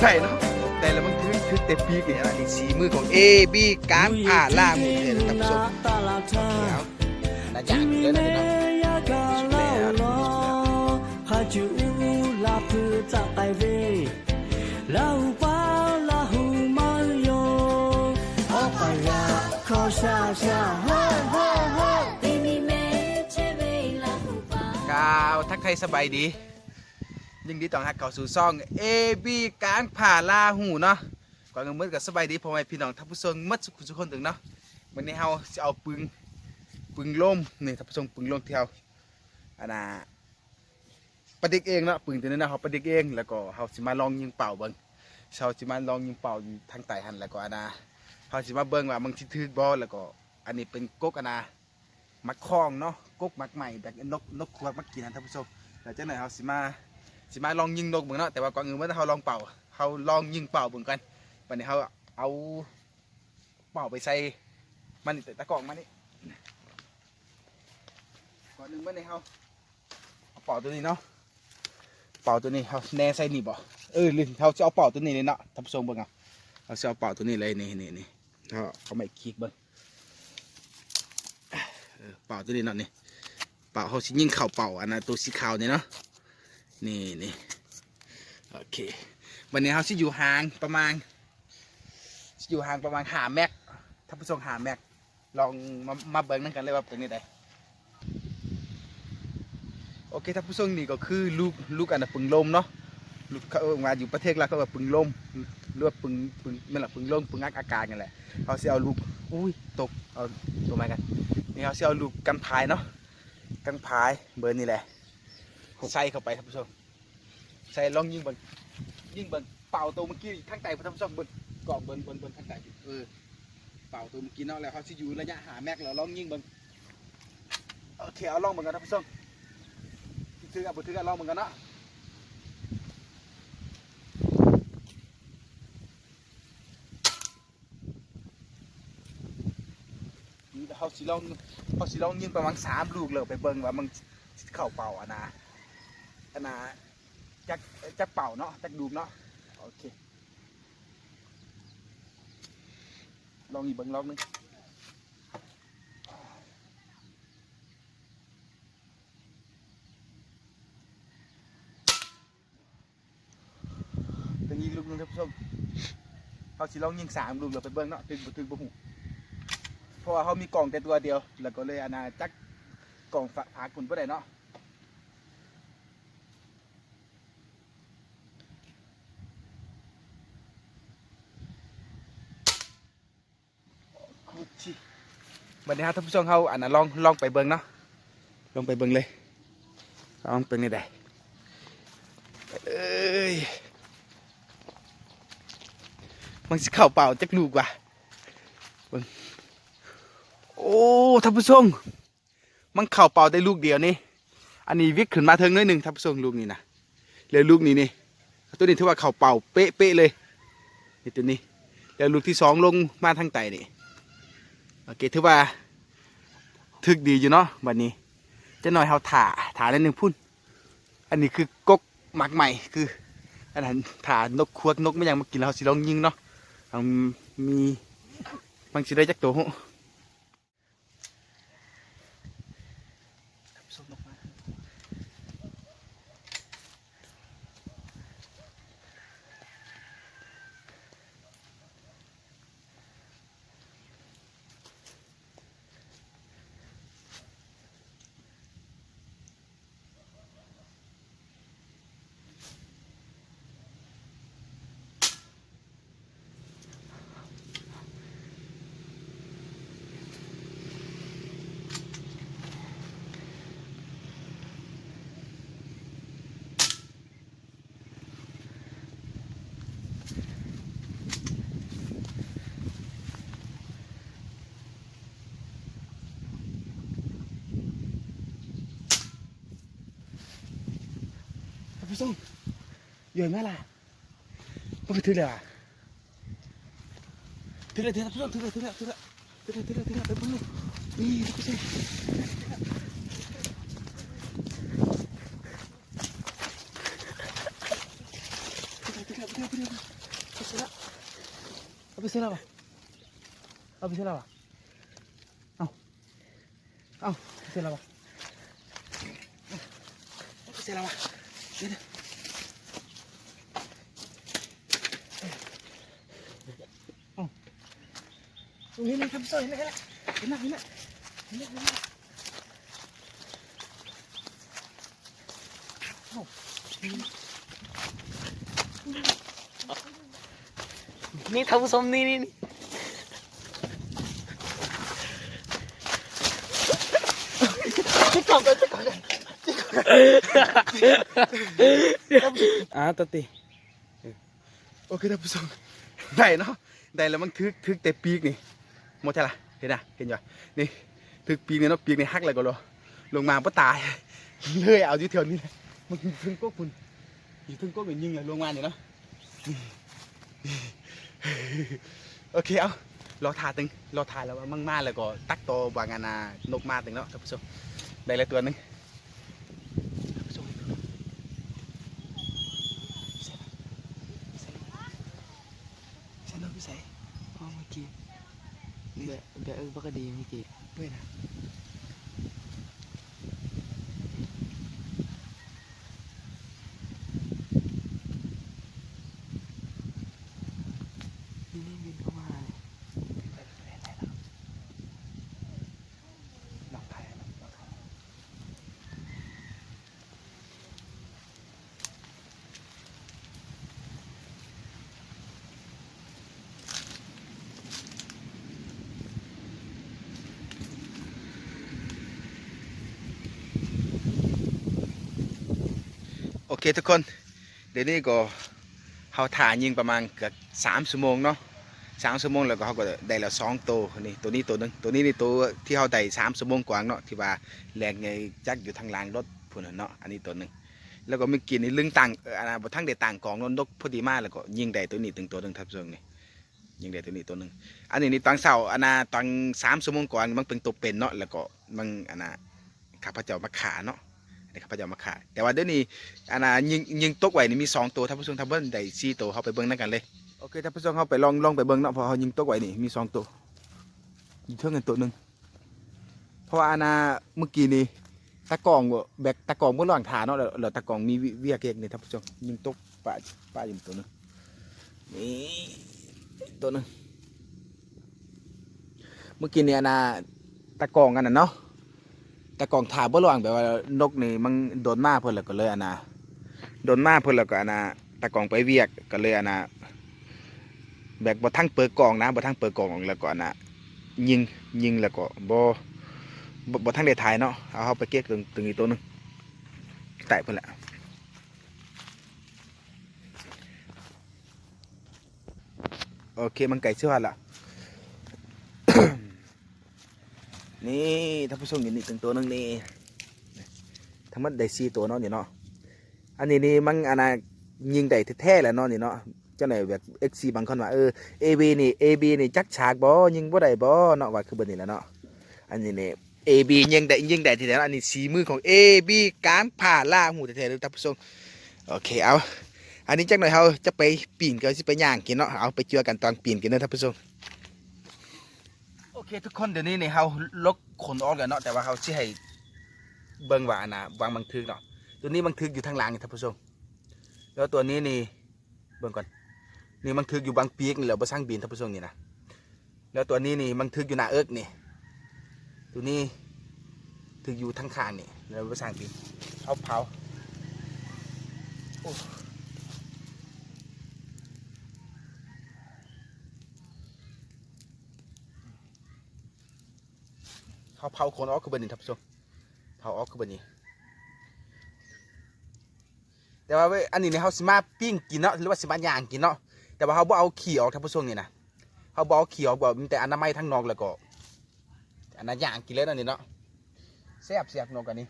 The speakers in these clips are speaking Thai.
ใช่เนาะแต่แล้วมันคือคือเตปีกอย่างไรสีมือของเอบีการผ่าล่าหมุนเลยนะท่านผู้ชมแล้วน่าจะเลยนะพี่น้องพาจูลาพือจะไปเวลาปาลาหูมาโยโอปายาขอชาชาฮ่าฮ่าฮ่ากาวทักไทยสบายดี ยิงดีต่อฮักเก่าสู่ซ่อง A B กางผ่าลาหูเนาะก่อนเงินมืดกับสบายดีพ่อแม่พี่น้องท่านผู้ชมมัดสุขุทุกคนถึงเนาะวันนี้เฮาจะเอาปึงปึงล่มนี่ท่านผู้ชมปึงล่มที่เฮาอันน่ะประดิษฐ์เองเนาะปึงตัวนี้นะเฮาประดิษฐ์เองแล้วก็เฮาสิมาลองยิงเป่าเบิ่งเฮาสิมาลองยิงเป่าอยู่ทางใต้หันแล้วก็อันน่ะเฮาสิมาเบิ่งว่ามันสิถึกบ่แล้วก็อันนี้เป็นกกอันน่ะมักคลองเนาะกกมักใหม่แบบนกนกควดมักกินนะท่านผู้ชมแล้วจังได๋เฮาสิมา สิมาลองยิงนกเบิ่งเนาะแต่ว่าก่อนอื่นว่าเฮาลองเป่าเฮาลองยิงเป่าเบิ่งกันวันนี้เฮาเอาเป่าไปใส่มันตะกร้องมานี่ก่อนหนึ่งมื้อนี้เฮาเอาเป่าตัวนี้เนาะเป่าตัวนี้เขาแน่ใส่นี่บ่เออลืมเขาจะเอาเป่าตัวนี้เลยเนาะท่านผู้ชมเบิ่งเอาเขาจะเอาเป่าตัวนี้เลยนี่นี่นี่เขาเขาไม่คลิกเบิ่งเออเป่าตัวนี้เนาะนี่เป่าเขาสิยิงเข่าเป่าอันนั้นตัวสีขาวนี่เนาะ นี่นี่โอเควันนี้เขาสิอยู่ห่างประมาณอยู่ห่างประมาณหาแม็กท่านผู้ชมหาแม็กลองมามาเบิ่งนั่นกันเลยว่าเป็นยังไงโอเคท่านผู้ชมนี่ก็คือลูกลูกอันน่ะปึงลมเนาะลูกเขามาอยู่ประเทศลาวเขาว่าปึงลมหรือว่าปึงปึงไม่นละปึงลมปึงอักอากาศกันแหละเขาเสิเอาลูกอุ้ยตกเอาตัวมากันนี่เขาเสิเอาลูกกันพายเนาะกันพายเบอร์นี่แหละ ใส่เข้าไปท่านผู้ชมใส่ลองยิงบนยิงบนเป่าตัวเมื่อกี้ข้างใต้ท่านผู้ชมบนกรอบเบนบนบนข้างใต้เออเป่าตัวเมื่อกี้นาะแล้วเขาสิอยู่ระยะหาแม็กแล้วลองยิงบนโอเคเอาลองเบนกันท่านผู้ชมถือกับบุถือกับลองเหมือนกันนะเขาสิลองเขาสิลองยิงประมาณสามลูกเลยไปเบิ่งว่ามันเข้าเป่าอะนะ อะนะจักจักเป่าเนาะจักดูกเนาะโอเคลองอีกเบิ่งลองหนึงเป็นยิงลูกหนึงครับผู้ชมเขาสิลองยิงสามลูกเราไปเบิ้งเนาะถึงบ่ถึงบ่หูเพราะว่าเขามีกล่องแต่ตัวเดียว แล้วก็เลยอาณาจักกล่องฝาผาคุณบ่ได้เนาะคุชิ บัดนี้ครับท่านผู้ชมเขาอันน่ะลองลองไปเบิ้งเนาะลองไปเบิ้งเลยลองเป็นไงได้ไปเลยมันสิเข่าเปล่าจักลูกว่ะเบิ่งโอ้ท่านผู้ชมมันเข่าเปล่าได้ลูกเดียวนี่อันนี้วิกขึ้นมาเทิงน้อยหนึ่งท่านผู้ชมลูกนี้นะแล้วลูกนี้นี่ตัวนี้ถือว่าเข่าเป่าเป๊ะเป๊ะๆเลยนี่ตัวนี้แล้วลูกที่สองลงมาทางไตนี่ โอเคถือว่าถึกดีอยู่เนาะวันนี้จะหน่อยเฮาถ่าถ่านิดนึงพุ่น อันนี้คือกกหมักใหม่คือ อันนั้นถ่านกควักนกไม่ยังมากินเราสิลองยิงเนาะมีบางสิได้จักตัว ผู้ชมเยอะไหมล่ะก็ไปถือเลยอะถือเลยถือเลยถือเลยถือเลยถือเลยถือเลยถือเลยถือเลยไปเบิ่งเลยนี่ท่านผู้ชมถือเลยถือเลยถือเลยถือเลยช่แล้ววะเอาไปใช่แล้ววะเอาเอาไปใช่แล้ววะเอาไปใช่แล้ววะเดี๋ยวๆเอา ตรงนี้เลยครับซอยเห็นไหมเห็นไหมเห็นไหมเห็นไหมเห็นไหมนี่ท่านผู้ชมนี่นี่นี่ อ่าตติโอเคท่านผู้ชมได้เนาะได้แล้วมันทึกทึกแต่ปีกนี่หมดใช่ละเห็นนะเห็นอยู่นี่ทึกปีกนี่เนาะปีกนี่หักเลยก็รอลงมาปะตายเลยเอาอยู่แถวนี้แหละมันถึงก็คุณอยู่ถึงก็เป็นยิงเลยลงมาเนี่ยเนาะโอเคเอารอถ่าตึงรอถ่ายแล้วมั่งมาแล้วก็ตักตัววางานนานกมาตึงเนาะท่านผู้ชมได้แล้วตัวนึงท่านผู้ชม ฉันต้องไปใส่ อ๋อเมื่อกี้เบะเบะเออป ก็ดีเมื่อกี้เว้ยนะนี่นี่บินเข้ามาเลย ลองถ่ายลองถ่ายโอเคทุกคน เดี๋ยวนี้ก็เขาถ่ายยิงประมาณเกือบสามชั่วโมงเนาะสามชั่วโมงแล้วก็เขาก็ได้แล้วสองตัวนี่ตัวนี้ตัวหนึงตัวนี้นี่ตัวที่เขาได้สามชั่วโมงกว่าเนาะที่ว่าแรงไงจักอยู่ทางล่างรถพุ่นเนาะอันนี้ตัวหนึ่งแล้วก็เมื่อกี้นี่ลึงต่างอันนั้นบ่ทั้งได้ต่างกองนนกพอดีมากแล้วก็ยิงได้ตัวนี้ถึงตัวหนึงทับเชิงนี่ยิงได้ตัวนี้ตัวหนึงอันนี้นี่ตอนเช้าอันน่ะตอนสามชั่วโมงก่อนมันเป็นตัวเป็นเนาะแล้วก็มันอันน่ะข้าพเจ้ามาขาเนาะ อันนี้ข้าพเจ้ามาขาแต่ว่าเดี๋ยวนี้อันน่ะยิงยิงตกไว้นี่มีสองตัวท่านผู้ชมทับเบิ้ลได้สี่ตัวเขาไปเบิ้งนั่นกันเลยโอเคท่านผู้ชมเขาไปลองลองไปเบิ้งเนาะเพอเขายิงตกไว้นี่มีสองตัวยิงเท่ากันตัวหนึ่งเพราะว่าอันน่ะเมื่อกี้นี่ตะกองแบกตะกองเมื่อระหว่างฐานเนาะแล้วตะกองมีวิเวียกเอกนี่ท่านผู้ชมยิงตกป่าป่าอยู่ตัวหนึงนี่ตัวหนึงเมื่อกี้นี่อันน่ะตะกองอันนั้นเนาะ แต่กองถ่ายบ่ระว่างแบบว่านกนี่มันโดนมาเพิ่นแล้วก็เลยอันนะโดนมาเพิ่นแล้วก็อันน่ะตะกองไปเวียกก็เลยอันนะแบบบ่ทั้งเปิดกองนะบ่ทั้งเปิดกองแล้วก็อันน่ะยิงยิงแล้วก็บ่บ่ทั้งได้ถ่ายเนาะเอาเฮาไปเก็บตึงตึงอีกตัวนึงแตะเพิ่นละโอเคมันไก่เชื่อละ นี่ท่านผู้ชมเห็นอีกถึงตัวนึงนี่ทั้งหมดได้สี่ตัวเนาะนี่เนาะอันนี้นี่มันอันน่ะยิงได้แท้ๆแหละเนาะนี่เนาะเจ้าไหนแบบ XC บางคนว่าเออ AB นี่ AB นี่จักฉากบ่ยิงบ่ได้บ่เนาะว่าคือเบิ่นนี่แหละเนาะอันนี้นี่ AB ยิงได้ยิงได้ที่แท้อันนี้สีมือของ AB การผ่าล่าหูแท้ๆเลยท่านผู้ชมโอเคเอาอันนี้จักหน่อยเฮาจะไปปีนก็สิไปย่างกินเนาะเอาไปเจอกันตอนปีนกันเด้อท่านผู้ชม เคทุกคนเดี๋ยวนี้เนี่ยเขาลกขนออกแล้วเนาะแต่ว่าเขาสิให้เบิ่งว่าอันนะวางบังทึกเนาะตัวนี้บังทึกอยู่ทางหลังนี่ท่านผู้ชม แล้วตัวนี้นี่เบิ่งก่อนนี่บังทึกอยู่บางปีกนี่แหละบ่สร้างบินท่านผู้ชมนี่นะแล้วตัวนี้นี่บังทึกอยู่หน้าเอิกนี่ตัวนี้ถึกอยู่ทางข้างนี่แล้วบ่สร้างบินเอาเผา เขาเผาคนออกคือบันนี้ท่านผู้ชมเผาออกคือบันนี้ แต่ว่าเว้ยอันนี้เนี่ยเขาสิมาปิ้งกินเนาะหรือว่าสิมาย่างกินเนาะแต่ว่าเขาบ่เอาขี่ออกท่านผู้ชมนี่นะเขาบ่เอาขี่ออกบ่มีแต่อนามัยทั้งนอกแล้วก็อันนั้นย่างกินเลยนาะนี่เนาะแซ่บแซ่บนกกันนี้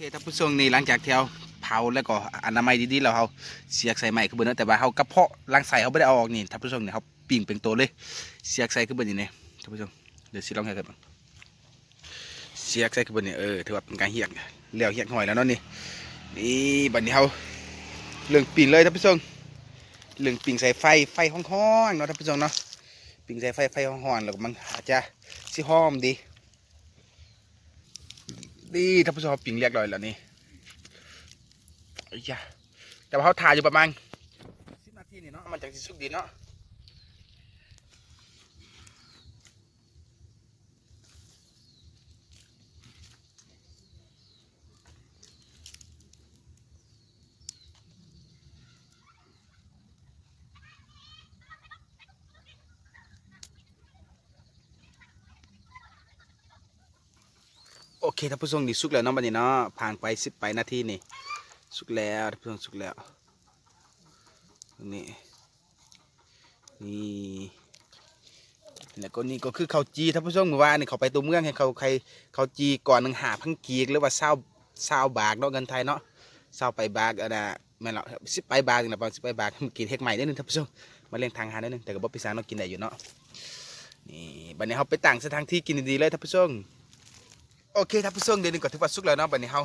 เคท่านผู้ชมนี่หลังจากที่เราเผาแล้วก็อนามัยดีๆแล้วเราเสียกใส่ใหม่ขึ้นบนเนาะแต่ว่าเรากระเพาะรังใส่เขาไม่ได้เอาออกนี่ท่านผู้ชมเนี่ยเขาปิ่งเป็นตัวเลย เสียกใส่ขึ้นบนนี่เนี่ยท่านผู้ชมเดี๋ยวสิลองให้กันบ้างเสียกใส่ขึ้นบนนี่เออถือว่าเป็นการเหียกเลี้ยวเหียกหอยแล้วเนาะนี่นี่บัดนี้เขาเรื่องปิ่งเลยท่านผู้ชมเรื่องปิ่งใส่ไฟไฟห้องๆเนาะท่านผู้ชมเนาะปิ่งใส่ไฟไฟห้องๆแล้วก็มันอาจจะสิหอมดี ดีท่านผู้ชมปิ่งเรียกลอยแล้วนี่ไอ้ยาแต่ว่าเขาถ่ายอยู่ประมาณสิบนาทีนี่เนาะมันจากสิสุกดีเนาะ อเคท่านผู้ชมนี่สุกแล้วเนาะบัดนี้เนาะผ่านไปสิบไปนาทีนี่สุกแล้วท่านผู้ชมสุกแล้วนี่นี่แล้วก็นี่ก็คือเขาจีท่านผู้ชมเมื่อวานนี่เขาไปตัวเมืองให้เขาใครเขาจีก่อนหนึ่งหาพังกีกหรือว่าเศร้าเศร้าบาทเนาะเงินไทยเนาะเศร้าไปบาทอะนะแม่นเนาะสิบไปบาทนี่นะประมาณสิบไปบาทกินเฮกใหม่นิดนึงท่านผู้ชมมาเลี้ยงทางหานิดนึงแต่ก็บ่พิสานเนาะกินได้อยู่เนาะนี่บัดนี้เขาไปต่างสถานที่กินดีๆเลยท่านผู้ชม โอเคท่าผู้ชมเดี๋ยวนี้ก็ถือว่าสุกแล้วเนาะบัดนี้เฮา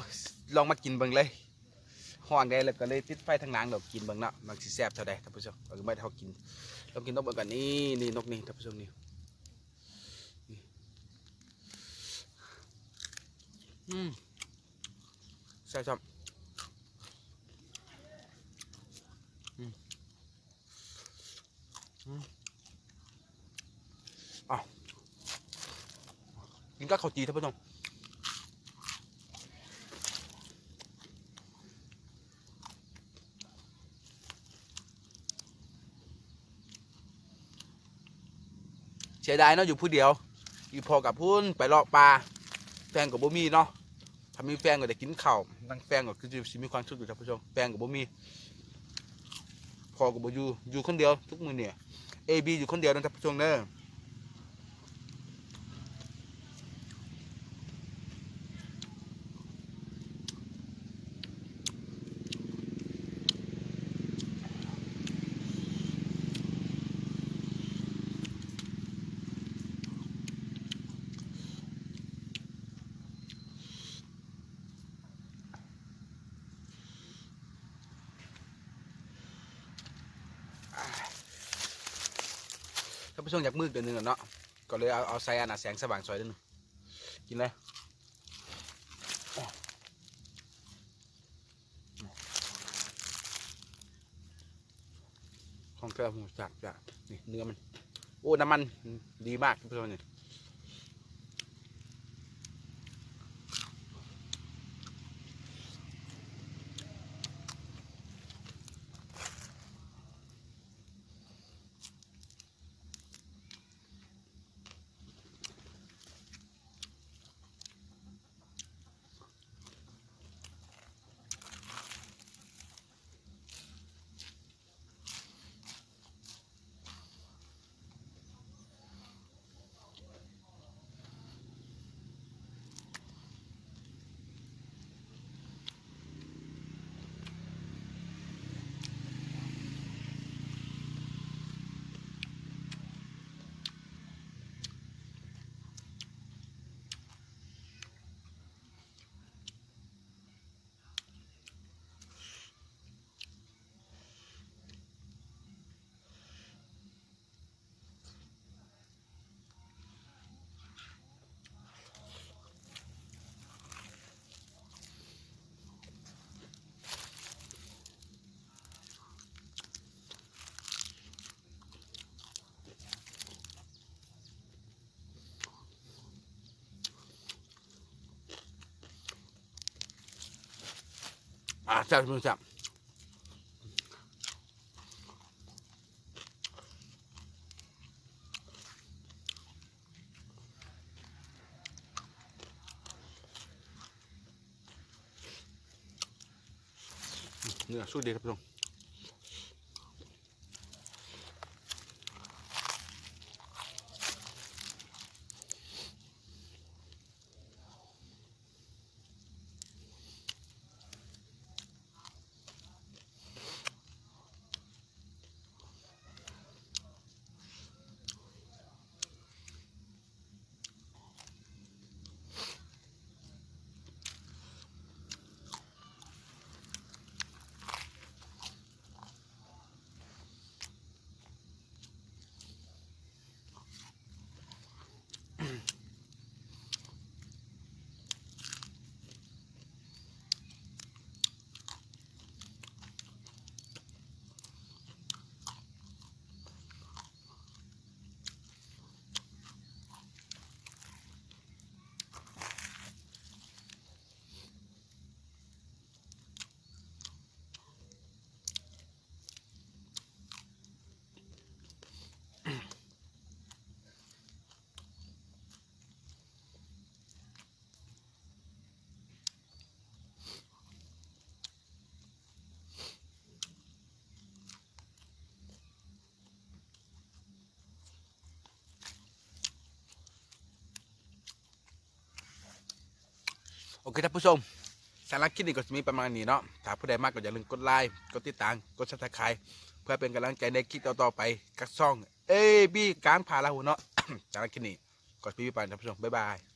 ลองมากินเบิ่งเลยห้อนได้แล้วก็เลยติดไฟทางหลังดอกกินเบิ่งเนาะมันสิแซ่บเท่าใดท่านผู้ชมเอาไม่เฮากินลองกินนกเบิ่งกันนี่นี่นกนี่ท่านผู้ชมนี่นี่อืมใช่ครับอืมอืมอ้าวกินกับข้าวจีท่านผู้ชม สียดายเนาะอยู่ผู้เดียว อยู่พอกับพุ่นไปเลาะปลาแฟนกับบ่มีเนาะถ้ามีแฟนก็จะกินข้าวนั่งแฟนก็คือจะมีความสุขอยู่ท่านผู้ชมแฟนกับบ่มีพอกับบ่อยู่อยู่คนเดียวทุกมื้อเนี่ยเอบีอยู่คนเดียวนะท่านผู้ชมเด้อ ช่วงอยากมืดเดือนหนึงเนาะก็เลยเอาเอาใส่อันน่ะแสงสว่างสวยเดือนหนึงกินเลยของแก้วหูจักจ้ะนี่เนื้อมัน โอ้ น้ำมันดีมากท่านเนี่ย นี่อะแซ่บท่านผู้ชมเนื้อสู้ดีครับพี่น้อง เคท่านผู้ชมสาระคลิปนี้ก็จะมีประมาณนี้เนาะถ้าผู้ใดมากก็อย่าลืมกดไลค์กดติดตามกดซับสไครต์เพื่อเป็นกำลังใจในคลิปต่อๆไปกับช่องเอบีการพาลาหูเนาะสาระคลิปนี้ก็จะมีไปท่านผู้ชมบ๊ายบาย